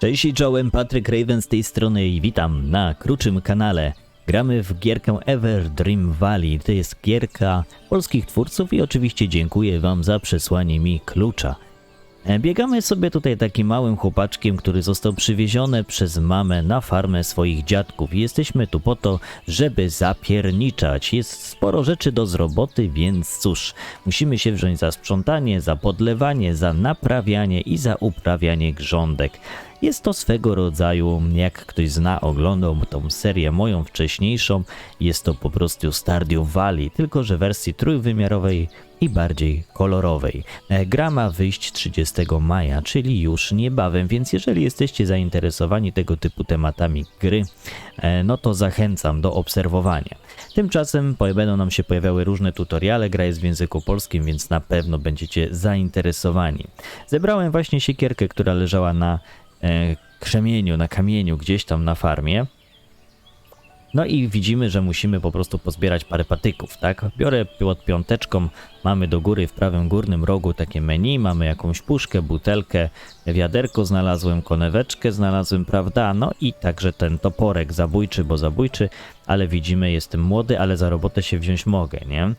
Cześć i Patryk Raven z tej strony i witam na krótszym kanale. Gramy w gierkę Ever Dream Valley. To jest gierka polskich twórców i oczywiście dziękuję wam za przesłanie mi klucza. E, Biegamy sobie tutaj takim małym chłopaczkiem, który został przywieziony przez mamę na farmę swoich dziadków. Jesteśmy tu po to, żeby zapierniczać. Jest sporo rzeczy do zroboty, więc cóż, musimy się wziąć za sprzątanie, za podlewanie, za naprawianie i za uprawianie grządek. Jest to swego rodzaju, jak ktoś zna, oglądał tą serię moją wcześniejszą, jest to po prostu Stardew Valley, tylko że w wersji trójwymiarowej i bardziej kolorowej. E, Gra ma wyjść 30 maja, czyli już niebawem, więc jeżeli jesteście zainteresowani tego typu tematami gry, e, no to zachęcam do obserwowania. Tymczasem będą nam się pojawiały różne tutoriale, gra jest w języku polskim, więc na pewno będziecie zainteresowani. Zebrałem właśnie siekierkę, która leżała na krzemieniu, na kamieniu gdzieś tam na farmie. No i widzimy, że musimy po prostu pozbierać parę patyków, tak? Biorę pod piąteczką, mamy do góry w prawym górnym rogu takie menu, mamy jakąś puszkę, butelkę, wiaderko znalazłem, koneweczkę znalazłem, prawda? No i także ten toporek zabójczy, bo zabójczy, ale widzimy, jestem młody, ale za robotę się wziąć mogę, nie?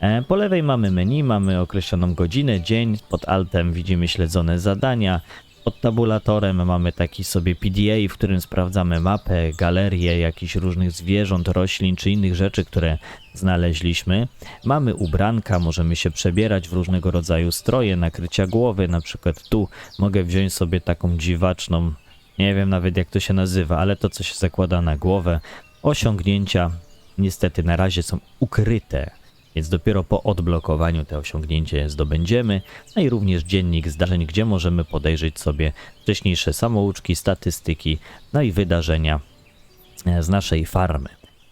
E, Po lewej mamy menu, mamy określoną godzinę, dzień, pod altem widzimy śledzone zadania, pod tabulatorem mamy taki sobie PDA, w którym sprawdzamy mapę, galerię jakichś różnych zwierząt, roślin czy innych rzeczy, które znaleźliśmy. Mamy ubranka, możemy się przebierać w różnego rodzaju stroje, nakrycia głowy. Na przykład tu mogę wziąć sobie taką dziwaczną, nie wiem nawet jak to się nazywa, ale to co się zakłada na głowę. Osiągnięcia niestety na razie są ukryte. Więc dopiero po odblokowaniu te osiągnięcie zdobędziemy, no i również dziennik zdarzeń, gdzie możemy podejrzeć sobie wcześniejsze samouczki, statystyki, no i wydarzenia e, z naszej farmy.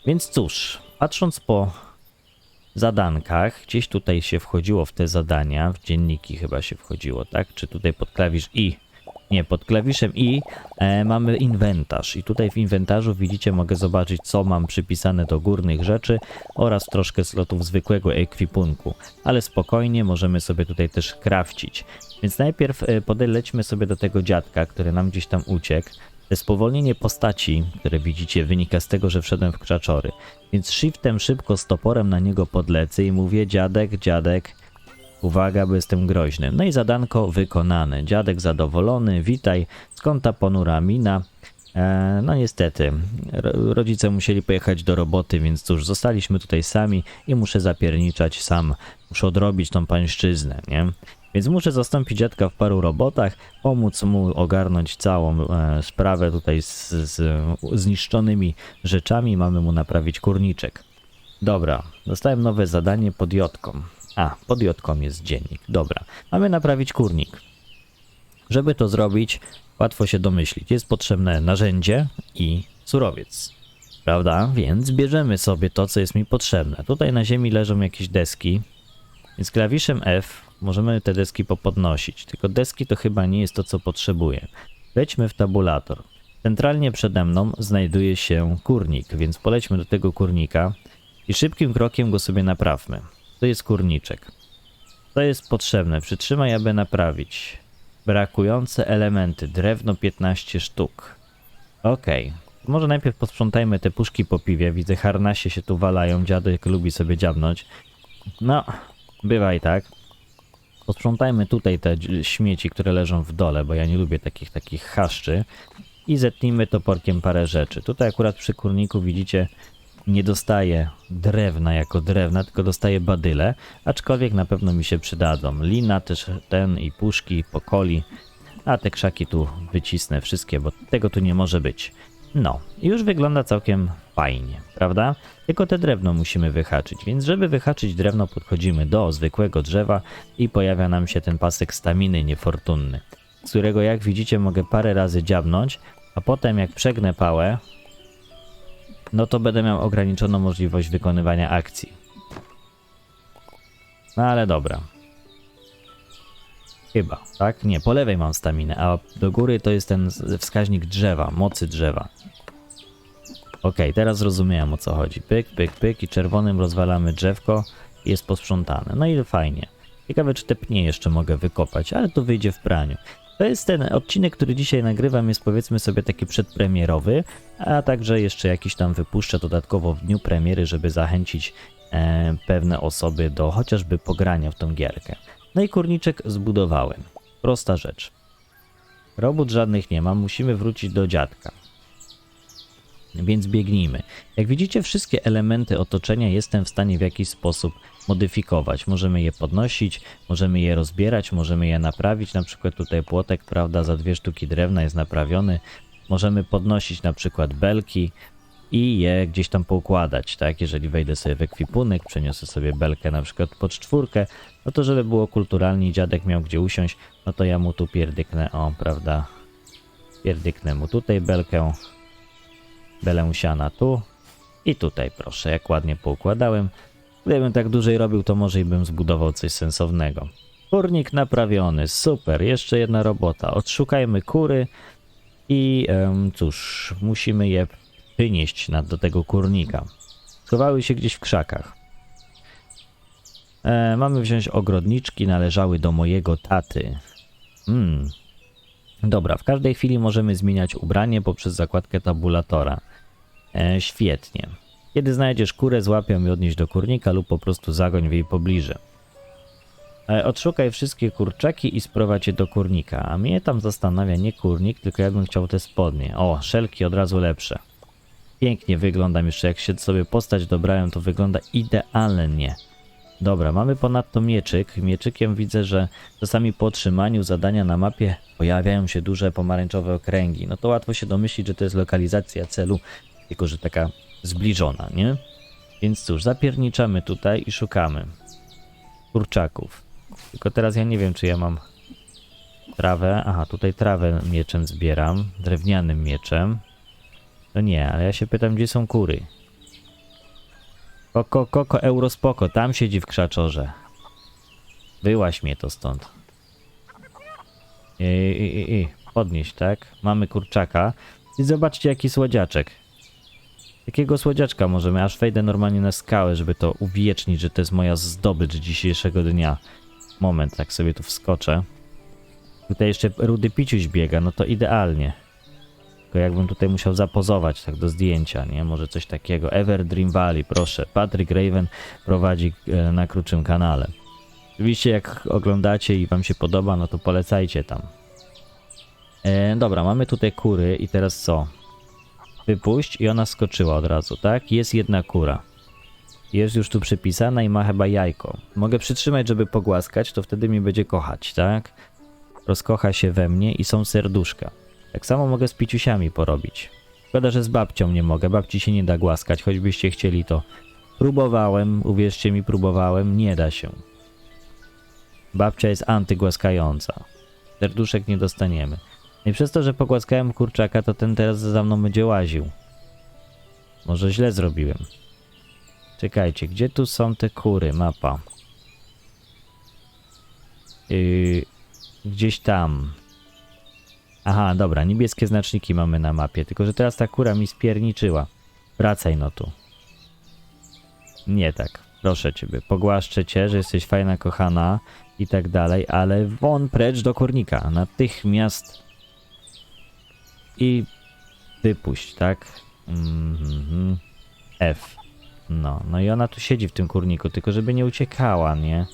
Więc cóż, patrząc po zadankach, gdzieś tutaj się wchodziło w te zadania, w dzienniki chyba się wchodziło, tak? Czy tutaj pod klawisz I? Nie, pod klawiszem I e, mamy inwentarz i tutaj w inwentarzu widzicie, mogę zobaczyć co mam przypisane do górnych rzeczy oraz troszkę slotów zwykłego ekwipunku, ale spokojnie możemy sobie tutaj też krawcić. Więc najpierw e, podelećmy sobie do tego dziadka, który nam gdzieś tam uciekł. To spowolnienie postaci, które widzicie, wynika z tego, że wszedłem w krzaczory. Więc shiftem szybko z toporem na niego podlecę i mówię dziadek, dziadek, Uwaga, bo jestem groźny. No i zadanko wykonane. Dziadek zadowolony, witaj. Skąd ta ponura mina? E, no niestety, ro- rodzice musieli pojechać do roboty, więc cóż, zostaliśmy tutaj sami i muszę zapierniczać sam. Muszę odrobić tą pańszczyznę, nie? Więc muszę zastąpić dziadka w paru robotach, pomóc mu ogarnąć całą e, sprawę tutaj z, z zniszczonymi rzeczami. Mamy mu naprawić kurniczek. Dobra, dostałem nowe zadanie pod jotką. A, pod jotką jest dziennik. Dobra, mamy naprawić kurnik. Żeby to zrobić, łatwo się domyślić. Jest potrzebne narzędzie i surowiec. Prawda? Więc bierzemy sobie to, co jest mi potrzebne. Tutaj na ziemi leżą jakieś deski, więc klawiszem F możemy te deski popodnosić. Tylko deski to chyba nie jest to, co potrzebuję. Wejdźmy w tabulator. Centralnie przede mną znajduje się kurnik, więc polećmy do tego kurnika i szybkim krokiem go sobie naprawmy. To jest kurniczek. To jest potrzebne. Przytrzymaj, aby naprawić. Brakujące elementy. Drewno 15 sztuk. Okej. Może najpierw posprzątajmy te puszki po piwie. Widzę, harnasie się tu walają. Dziadek lubi sobie dziabnąć. No, bywa i tak. Posprzątajmy tutaj te śmieci, które leżą w dole, bo ja nie lubię takich takich chaszczy. I zetnijmy toporkiem parę rzeczy. Tutaj akurat przy kurniku widzicie, nie dostaję drewna jako drewna, tylko dostaję badyle, aczkolwiek na pewno mi się przydadzą. Lina też ten i puszki, pokoli, a te krzaki tu wycisnę wszystkie, bo tego tu nie może być. No, już wygląda całkiem fajnie, prawda? Tylko te drewno musimy wyhaczyć, więc żeby wyhaczyć drewno podchodzimy do zwykłego drzewa i pojawia nam się ten pasek staminy niefortunny, z którego jak widzicie mogę parę razy dziabnąć, a potem jak przegnę pałę, no to będę miał ograniczoną możliwość wykonywania akcji. No ale dobra. Chyba, tak? Nie, po lewej mam staminę, a do góry to jest ten wskaźnik drzewa, mocy drzewa. Okej, teraz zrozumiałem o co chodzi. Pyk, pyk, pyk i czerwonym rozwalamy drzewko jest posprzątane. No i fajnie. Ciekawe, czy te pnie jeszcze mogę wykopać, ale to wyjdzie w praniu. To jest ten odcinek, który dzisiaj nagrywam, jest powiedzmy sobie taki przedpremierowy, a także jeszcze jakiś tam wypuszczę dodatkowo w dniu premiery, żeby zachęcić e, pewne osoby do chociażby pogrania w tą gierkę. No i kurniczek zbudowałem. Prosta rzecz. Robót żadnych nie ma, musimy wrócić do dziadka. Więc biegnijmy. Jak widzicie, wszystkie elementy otoczenia jestem w stanie w jakiś sposób modyfikować. Możemy je podnosić, możemy je rozbierać, możemy je naprawić. Na przykład tutaj płotek, prawda, za dwie sztuki drewna jest naprawiony. Możemy podnosić na przykład belki i je gdzieś tam poukładać, tak? Jeżeli wejdę sobie w ekwipunek, przeniosę sobie belkę na przykład pod czwórkę, no to żeby było kulturalnie, dziadek miał gdzie usiąść, no to ja mu tu pierdyknę, o, prawda? Pierdyknę mu tutaj belkę, belę siana tu i tutaj, proszę, jak ładnie poukładałem. Gdybym tak dłużej robił, to może i bym zbudował coś sensownego. Kurnik naprawiony, super, jeszcze jedna robota. Odszukajmy kury i em, cóż, musimy je przynieść na, do tego kurnika. Schowały się gdzieś w krzakach. E, mamy wziąć ogrodniczki, należały do mojego taty. Hmm. Dobra, w każdej chwili możemy zmieniać ubranie poprzez zakładkę tabulatora. E, świetnie. Kiedy znajdziesz kurę, złap ją i odnieść do kurnika lub po prostu zagoń w jej pobliże. E, Odszukaj wszystkie kurczaki i sprowadź je do kurnika. A mnie tam zastanawia nie kurnik, tylko ja bym chciał te spodnie. O, szelki od razu lepsze. Pięknie wyglądam jeszcze, jak się sobie postać dobrałem, to wygląda idealnie. Dobra, mamy ponadto mieczyk. Mieczykiem widzę, że czasami po otrzymaniu zadania na mapie pojawiają się duże pomarańczowe okręgi. No to łatwo się domyślić, że to jest lokalizacja celu, tylko że taka zbliżona, nie? Więc cóż, zapierniczamy tutaj i szukamy kurczaków. Tylko teraz ja nie wiem, czy ja mam trawę. Aha, tutaj trawę mieczem zbieram, drewnianym mieczem. No nie, ale ja się pytam, gdzie są kury. Koko, koko, eurospoko, tam siedzi w krzaczorze. Wyłaś mnie to stąd. I, i, i. Podnieś, tak? Mamy kurczaka. I zobaczcie, jaki słodziaczek. Jakiego słodziaczka możemy? Aż wejdę normalnie na skałę, żeby to uwiecznić, że to jest moja zdobycz dzisiejszego dnia. Moment, tak sobie tu wskoczę. Tutaj jeszcze rudy piciuś biega, no to idealnie. Tylko jakbym tutaj musiał zapozować tak do zdjęcia, nie? Może coś takiego. Ever Dream Valley, proszę. Patrick Raven prowadzi e, na krótszym kanale. Oczywiście jak oglądacie i wam się podoba, no to polecajcie tam. E, dobra, mamy tutaj kury i teraz co? Wypuść i ona skoczyła od razu, tak? Jest jedna kura. Jest już tu przypisana i ma chyba jajko. Mogę przytrzymać, żeby pogłaskać, to wtedy mnie będzie kochać, tak? Rozkocha się we mnie i są serduszka. Tak samo mogę z piciusiami porobić. Szkoda, że z babcią nie mogę. Babci się nie da głaskać, choćbyście chcieli to. Próbowałem, uwierzcie mi, próbowałem, nie da się. Babcia jest antygłaskająca. Serduszek nie dostaniemy. I przez to, że pogłaskałem kurczaka, to ten teraz za mną będzie łaził. Może źle zrobiłem. Czekajcie, gdzie tu są te kury? Mapa. Yy, gdzieś tam. Aha, dobra, niebieskie znaczniki mamy na mapie, tylko że teraz ta kura mi spierniczyła. Wracaj no tu. Nie tak, proszę ciebie, pogłaszczę cię, że jesteś fajna, kochana i tak dalej, ale won precz do kurnika, natychmiast i wypuść, tak? Mhm. F. No, no i ona tu siedzi w tym kurniku, tylko żeby nie uciekała, nie?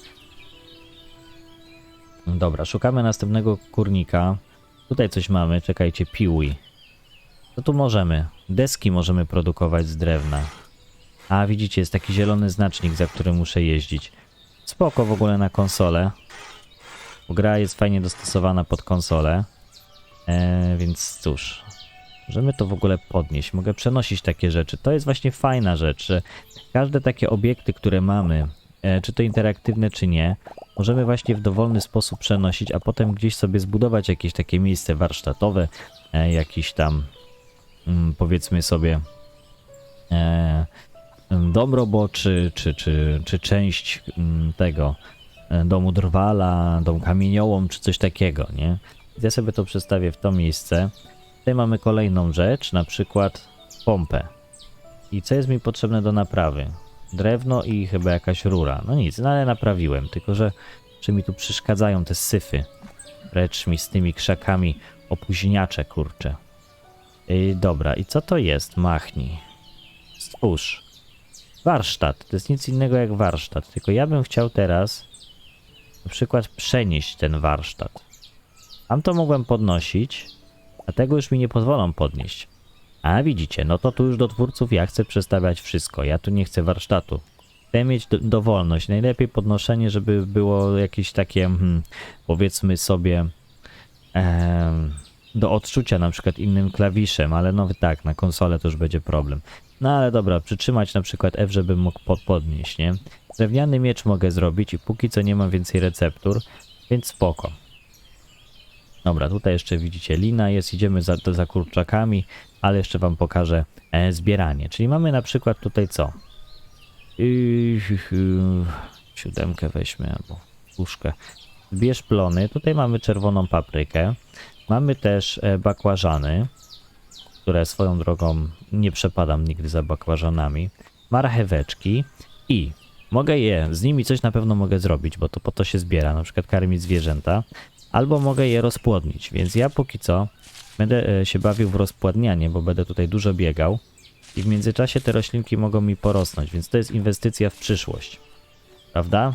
Dobra, szukamy następnego kurnika. Tutaj coś mamy, czekajcie, piły. Co tu możemy? Deski możemy produkować z drewna. A, widzicie, jest taki zielony znacznik, za którym muszę jeździć. Spoko w ogóle na konsolę. Gra jest fajnie dostosowana pod konsolę. Eee, więc cóż, możemy to w ogóle podnieść. Mogę przenosić takie rzeczy. To jest właśnie fajna rzecz, że każde takie obiekty, które mamy, e, czy to interaktywne, czy nie, możemy właśnie w dowolny sposób przenosić, a potem gdzieś sobie zbudować jakieś takie miejsce warsztatowe, e, jakiś tam, mm, powiedzmy sobie, e, dom roboczy, czy, czy, czy część mm, tego e, domu drwala, dom kamieniołom, czy coś takiego, nie? Ja sobie to przestawię w to miejsce. Tutaj mamy kolejną rzecz, na przykład pompę. I co jest mi potrzebne do naprawy? Drewno i chyba jakaś rura. No nic, no ale naprawiłem, tylko że, że mi tu przeszkadzają te syfy. Precz mi z tymi krzakami opóźniacze, kurcze. Yy, dobra, i co to jest? Machnij. Stwórz. Warsztat. To jest nic innego jak warsztat. Tylko ja bym chciał teraz na przykład przenieść ten warsztat. Tam to mogłem podnosić, a tego już mi nie pozwolą podnieść. A widzicie, no to tu już do twórców ja chcę przestawiać wszystko. Ja tu nie chcę warsztatu. Chcę mieć do, dowolność. Najlepiej podnoszenie, żeby było jakieś takie, hmm, powiedzmy sobie, do odczucia na przykład innym klawiszem, ale no tak, na konsolę to już będzie problem. No ale dobra, przytrzymać na przykład F, żebym mógł pod, podnieść, nie? Drewniany miecz mogę zrobić i póki co nie mam więcej receptur, więc spoko. Dobra, tutaj jeszcze widzicie lina jest, idziemy za, za kurczakami, ale jeszcze wam pokażę e, zbieranie. Czyli mamy na przykład tutaj co? Yy, siódemkę weźmy albo puszkę. Zbierz plony. Tutaj mamy czerwoną paprykę. Mamy też e, bakłażany, które swoją drogą nie przepadam nigdy za bakłażanami. Marcheweczki i mogę je, z nimi coś na pewno mogę zrobić, bo to po to się zbiera, na przykład karmić zwierzęta, albo mogę je rozpłodnić, więc ja póki co będę e, się bawił w rozpładnianie, bo będę tutaj dużo biegał i w międzyczasie te roślinki mogą mi porosnąć, więc to jest inwestycja w przyszłość. Prawda?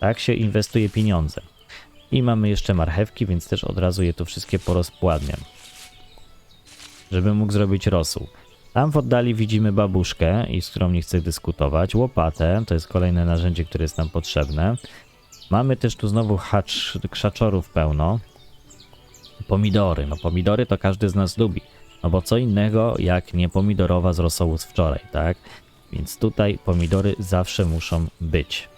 Tak się inwestuje pieniądze. I mamy jeszcze marchewki, więc też od razu je tu wszystkie porozpładniam. Żeby mógł zrobić rosół. Tam w oddali widzimy babuszkę, i z którą nie chcę dyskutować. Łopatę, to jest kolejne narzędzie, które jest nam potrzebne. Mamy też tu znowu hacz, krzaczorów pełno. Pomidory. No pomidory to każdy z nas lubi. No bo co innego jak nie pomidorowa z rosołu z wczoraj, tak? Więc tutaj pomidory zawsze muszą być.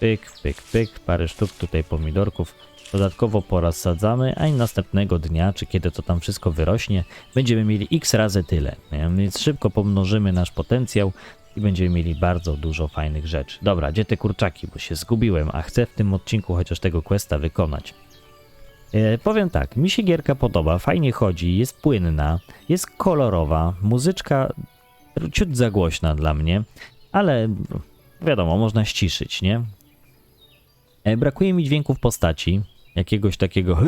Pyk, pyk, pyk, parę sztuk tutaj pomidorków. Dodatkowo porozsadzamy, a i następnego dnia, czy kiedy to tam wszystko wyrośnie, będziemy mieli x razy tyle. Więc szybko pomnożymy nasz potencjał i będziemy mieli bardzo dużo fajnych rzeczy. Dobra, gdzie te kurczaki, bo się zgubiłem, a chcę w tym odcinku chociaż tego questa wykonać. E, powiem tak, mi się gierka podoba, fajnie chodzi, jest płynna, jest kolorowa, muzyczka ciut za głośna dla mnie, ale wiadomo, można ściszyć, nie? E, brakuje mi dźwięków postaci, jakiegoś takiego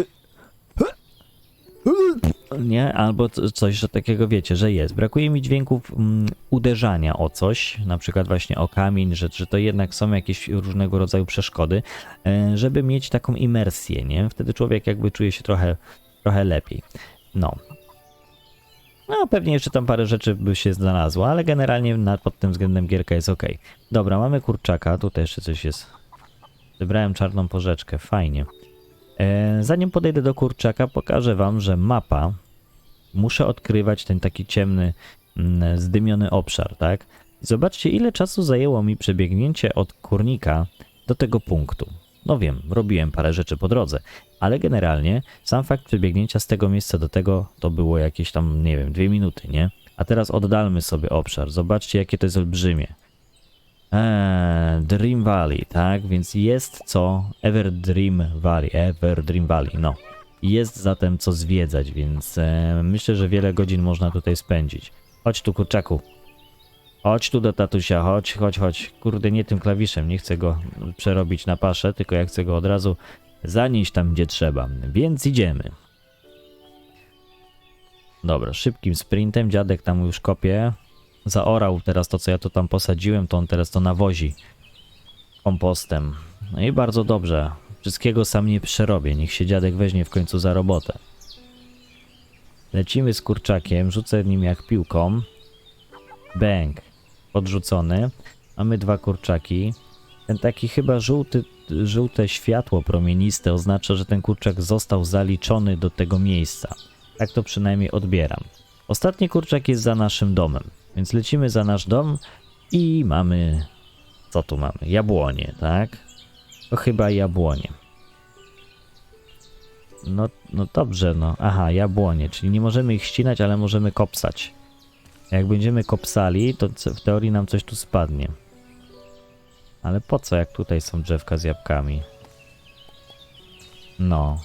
nie, albo coś że takiego, wiecie, że jest. Brakuje mi dźwięków mm, uderzania o coś, na przykład właśnie o kamień, że, że to jednak są jakieś różnego rodzaju przeszkody, e, żeby mieć taką imersję, nie? Wtedy człowiek jakby czuje się trochę, trochę lepiej. No. No, pewnie jeszcze tam parę rzeczy by się znalazło, ale generalnie na, pod tym względem gierka jest ok. Dobra, mamy kurczaka, tutaj jeszcze coś jest. Zebrałem czarną porzeczkę, fajnie. E, zanim podejdę do kurczaka, pokażę wam, że mapa muszę odkrywać ten taki ciemny, mm, zdymiony obszar, tak? Zobaczcie, ile czasu zajęło mi przebiegnięcie od kurnika do tego punktu. No wiem, robiłem parę rzeczy po drodze, ale generalnie sam fakt przebiegnięcia z tego miejsca do tego to było jakieś tam, nie wiem, dwie minuty, nie? A teraz oddalmy sobie obszar. Zobaczcie, jakie to jest olbrzymie. Eee, Dream Valley, tak? Więc jest co Ever Dream Valley, Ever Dream Valley, no. Jest zatem co zwiedzać, więc e, myślę, że wiele godzin można tutaj spędzić. Chodź tu, kurczaku. Chodź tu do tatusia, chodź, chodź, chodź. Kurde, nie tym klawiszem, nie chcę go przerobić na paszę, tylko ja chcę go od razu zanieść tam, gdzie trzeba. Więc idziemy. Dobra, szybkim sprintem, dziadek tam już kopie. Zaorał teraz to, co ja tu tam posadziłem, to on teraz to nawozi kompostem. No i bardzo dobrze. Wszystkiego sam nie przerobię, niech się dziadek weźmie w końcu za robotę. Lecimy z kurczakiem, rzucę nim jak piłką. Bęk. Podrzucony. Mamy dwa kurczaki. Ten taki chyba żółty, żółte światło promieniste oznacza, że ten kurczak został zaliczony do tego miejsca. Tak to przynajmniej odbieram. Ostatni kurczak jest za naszym domem, więc lecimy za nasz dom i mamy... Co tu mamy? Jabłonie, tak? Chyba jabłonie. No, no dobrze, no. Aha, jabłonie, czyli nie możemy ich ścinać, ale możemy kopsać. Jak będziemy kopsali, to w teorii nam coś tu spadnie. Ale po co, jak tutaj są drzewka z jabłkami? No.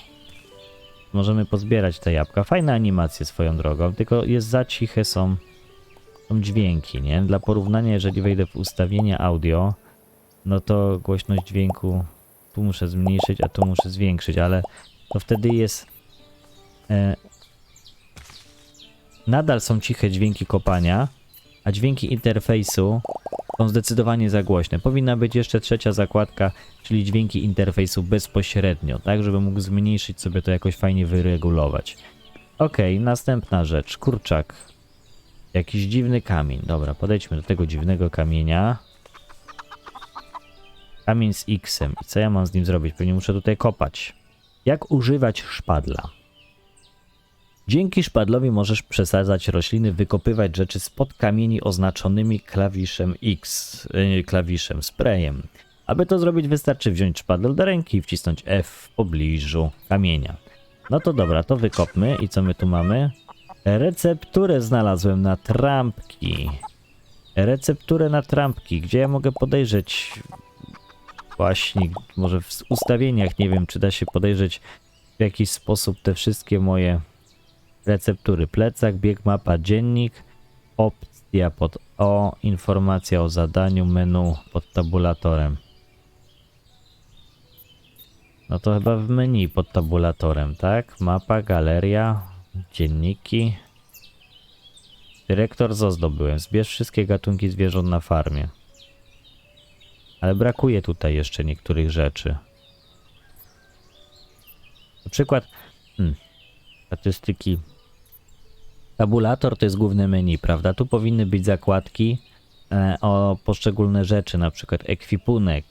Możemy pozbierać te jabłka. Fajne animacje swoją drogą, tylko jest za ciche są, są dźwięki, nie? Dla porównania, jeżeli wejdę w ustawienia audio, no to głośność dźwięku tu muszę zmniejszyć, a tu muszę zwiększyć, ale to wtedy jest... E, nadal są ciche dźwięki kopania, a dźwięki interfejsu są zdecydowanie za głośne. Powinna być jeszcze trzecia zakładka, czyli dźwięki interfejsu bezpośrednio, tak, żeby mógł zmniejszyć sobie to jakoś fajnie wyregulować. Okej, następna rzecz. Kurczak. Jakiś dziwny kamień. Dobra, podejdźmy do tego dziwnego kamienia. Kamień z X-em. I co ja mam z nim zrobić? Pewnie muszę tutaj kopać. Jak używać szpadla? Dzięki szpadlowi możesz przesadzać rośliny, wykopywać rzeczy spod kamieni oznaczonymi klawiszem X, yy, klawiszem, sprayem. Aby to zrobić, wystarczy wziąć szpadel do ręki i wcisnąć F w pobliżu kamienia. No to dobra, to wykopmy. I co my tu mamy? Recepturę znalazłem na trampki. Recepturę na trampki. Gdzie ja mogę podejrzeć? Właśnie, może w ustawieniach, nie wiem, czy da się podejrzeć w jakiś sposób te wszystkie moje receptury. Plecak, bieg, mapa, dziennik, opcja pod O, informacja o zadaniu, menu pod tabulatorem. No to chyba w menu pod tabulatorem, tak? Mapa, galeria, dzienniki. Dyrektor ZO zdobyłem. Zbierz wszystkie gatunki zwierząt na farmie. Ale brakuje tutaj jeszcze niektórych rzeczy. Na przykład hmm, statystyki. Tabulator to jest główne menu, prawda? Tu powinny być zakładki e, o poszczególne rzeczy, na przykład ekwipunek,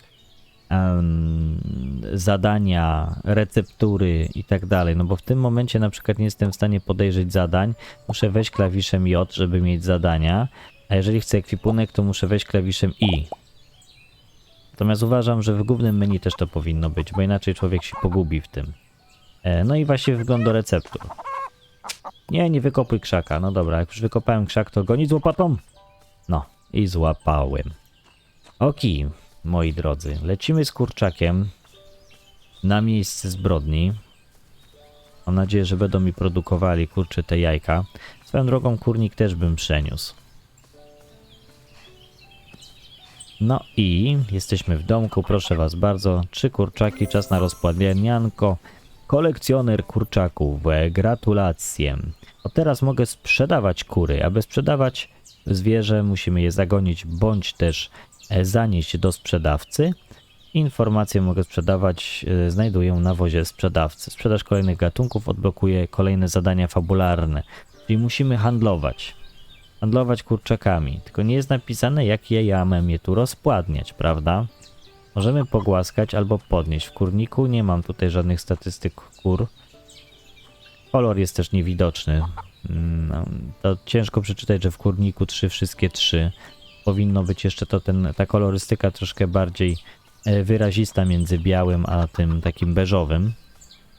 zadania, receptury i tak dalej. No bo w tym momencie na przykład nie jestem w stanie podejrzeć zadań. Muszę wejść klawiszem J, żeby mieć zadania. A jeżeli chcę ekwipunek, to muszę wejść klawiszem I. Natomiast uważam, że w głównym menu też to powinno być, bo inaczej człowiek się pogubi w tym. E, no i właśnie wygląd do receptur. Nie, nie wykopuj krzaka. No dobra, jak już wykopałem krzak, to gonić z łopatą? No, i złapałem. Oki, moi drodzy, lecimy z kurczakiem na miejsce zbrodni. Mam nadzieję, że będą mi produkowali kurcze te jajka. Swoją drogą kurnik też bym przeniósł. No i jesteśmy w domku, proszę was bardzo. Trzy kurczaki, czas na rozpładnianko. Kolekcjoner kurczaków, gratulacje. O teraz mogę sprzedawać kury. Aby sprzedawać zwierzę, musimy je zagonić bądź też e, zanieść do sprzedawcy. Informacje mogę sprzedawać, e, znajduję na wozie sprzedawcy. Sprzedaż kolejnych gatunków odblokuje kolejne zadania fabularne, czyli musimy handlować. Handlować kurczakami, tylko nie jest napisane, jak je ja mam je tu rozpładniać, prawda? Możemy pogłaskać albo podnieść. W kurniku nie mam tutaj żadnych statystyk kur. Kolor jest też niewidoczny. Mm, no, To ciężko przeczytać, że w kurniku trzy, wszystkie trzy. Powinno być jeszcze to ten, ta kolorystyka troszkę bardziej e, wyrazista między białym a tym takim beżowym.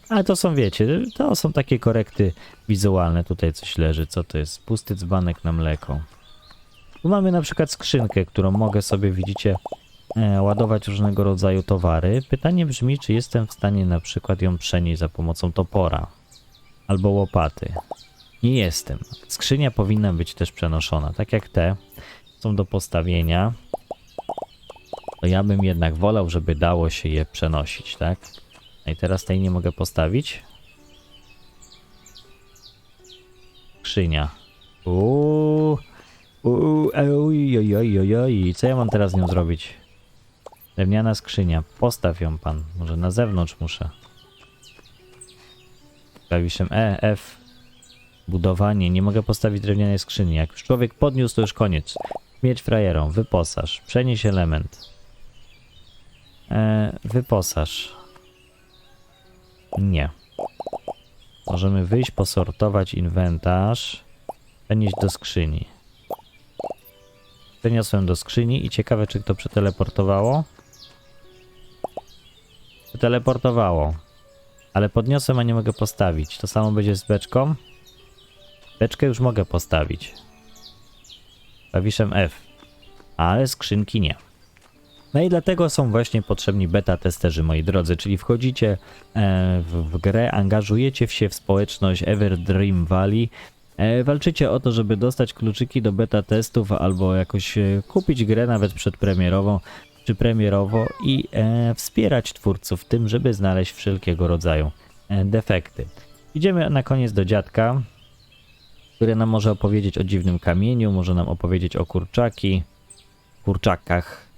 Ale to są, wiecie, to są takie korekty wizualne. Tutaj coś leży. Co to jest? Pusty dzbanek na mleko. Tu mamy na przykład skrzynkę, którą mogę sobie, widzicie, e, ładować różnego rodzaju towary. Pytanie brzmi, czy jestem w stanie na przykład ją przenieść za pomocą topora albo łopaty. Nie jestem. Skrzynia powinna być też przenoszona, tak jak te są do postawienia. To ja bym jednak wolał, żeby dało się je przenosić, tak? No i teraz tej nie mogę postawić. Skrzynia. Uuu. Uuu, oj, oj, oj. Co ja mam teraz z nią zrobić? Drewniana skrzynia. Postaw ją pan. Może na zewnątrz muszę. Klawiszem E, F. Budowanie. Nie mogę postawić drewnianej skrzyni. Jak już człowiek podniósł, to już koniec. Mieć frajerą. Wyposaż. Przenieś element. E, wyposaż. Nie. Możemy wyjść, posortować inwentarz. Przenieść do skrzyni. Przeniosłem do skrzyni i ciekawe, czy to przeteleportowało. Przeteleportowało. Ale podniosłem, a nie mogę postawić. To samo będzie z beczką. Beczkę już mogę postawić. Klawiszem F. Ale skrzynki nie. No i dlatego są właśnie potrzebni beta testerzy, moi drodzy, czyli wchodzicie e, w, grę, angażujecie się w społeczność Everdream Valley, e, walczycie o to, żeby dostać kluczyki do beta testów albo jakoś e, kupić grę nawet przedpremierową, czy premierowo i wspierać twórców w tym, żeby znaleźć wszelkiego rodzaju defekty. Idziemy na koniec do dziadka, który nam może opowiedzieć o dziwnym kamieniu, może nam opowiedzieć o kurczaki, kurczakach.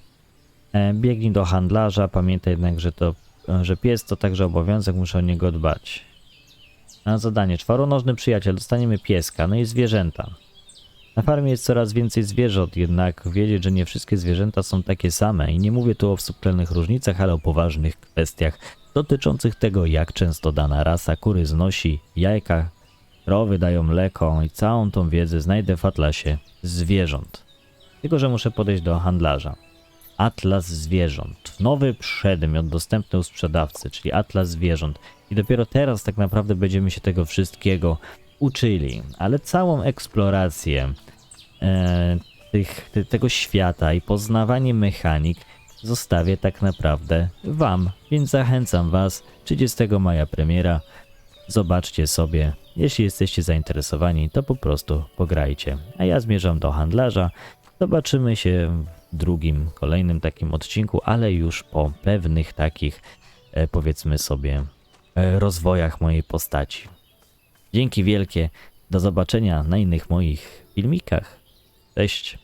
E, biegnij do handlarza, pamiętaj jednak, że, to, e, że pies to także obowiązek, muszę o niego dbać. Na zadanie czworonożny przyjaciel, dostaniemy pieska, no i zwierzęta. Na farmie jest coraz więcej zwierząt, jednak wiedzieć, że nie wszystkie zwierzęta są takie same i nie mówię tu o subtelnych różnicach, ale o poważnych kwestiach dotyczących tego, jak często dana rasa kury znosi jajka, krowy dają mleko i całą tą wiedzę znajdę w atlasie zwierząt. Tylko, że muszę podejść do handlarza. Atlas zwierząt. Nowy przedmiot dostępny u sprzedawcy, czyli Atlas zwierząt. I dopiero teraz tak naprawdę będziemy się tego wszystkiego uczyli. Ale całą eksplorację e, tych, ty, tego świata i poznawanie mechanik zostawię tak naprawdę Wam. Więc zachęcam Was. 30 maja premiera. Zobaczcie sobie. Jeśli jesteście zainteresowani, to po prostu pograjcie. A ja zmierzam do handlarza. Zobaczymy się drugim, kolejnym takim odcinku, ale już po pewnych takich, e, powiedzmy sobie, e, rozwojach mojej postaci. Dzięki wielkie. Do zobaczenia na innych moich filmikach. Cześć.